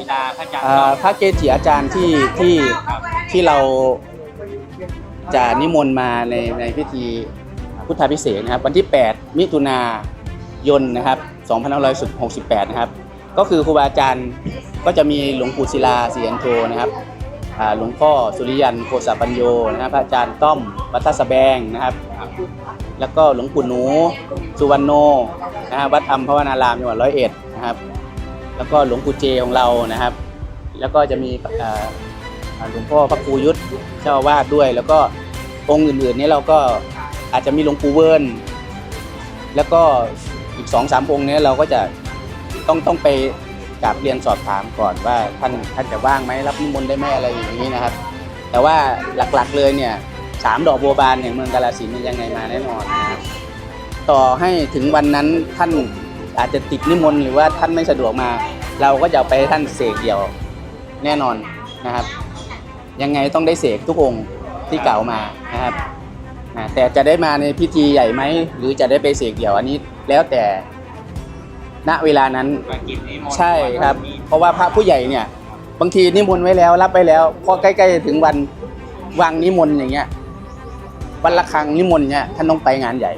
บิดาพระอาจารย์อ่าพระเกจิอาจารย์ที่ที่ที่เราจะนิมนต์มาในในพิธีพุทธาพิเศษกนะครับ วันที่ 8 มิถุนายนนะครับ2568 นะครับ ก็คือครูบาอาจารย์ก็จะมีหลวงปู่ศิลาเสียนโทนะครับอ่าหลวงพ่อสุริยันโคสาปัญโยนะครับพระอาจารย์ต้อมวัดท่าสะแบงนะครับ แล้วก็หลวงปู่หนูสุวรรณโนนะฮะวัดธรรมภาวนารามจังหวัดร้อยเอ็ดนะครับ แล้วก็หลวงปู่เจของเรานะครับ แล้วก็จะมีหลวงพ่อพระครูยุทธเจ้าวาสด้วย แล้วก็องค์อื่นๆนี้เราก็อาจจะมีหลวงปู่เวิร์นแล้วก็อีกสองสามองค์นี้เราก็จะต้องต้องไปกราบเรียนสอบถามก่อนว่าท่านท่านจะว่างไหมรับนิมนต์ได้ไหมอะไรอย่างนี้นะครับ แต่ว่าหลักๆเลยเนี่ยสามดอกบัวบานแห่งเมืองกาฬสินนี่ยังไงมาแน่นอนนะครับต่อให้ถึงวันนั้นท่าน อาจจะติดนิมนต์หรือว่าท่านไม่สะดวกมา เราก็จะเอาไปให้ท่านเสกเดี่ยวแน่นอนนะครับ ยังไงต้องได้เสกทุกองค์ที่กล่าวมานะครับอ่าแต่จะได้มาในพิธีใหญ่ไหมหรือจะได้ไปเสกเดี่ยวอันนี้แล้วแต่ณเวลานั้นมากินนิมนต์ใช่ครับ เพราะว่าพระผู้ใหญ่เนี่ย บางทีนิมนต์ไว้แล้วรับไปแล้วพอใกล้ๆถึงวันวางนิมนต์อย่างเงี้ยวันละครั้งนิมนต์เนี่ยท่านต้องไปงานใหญ่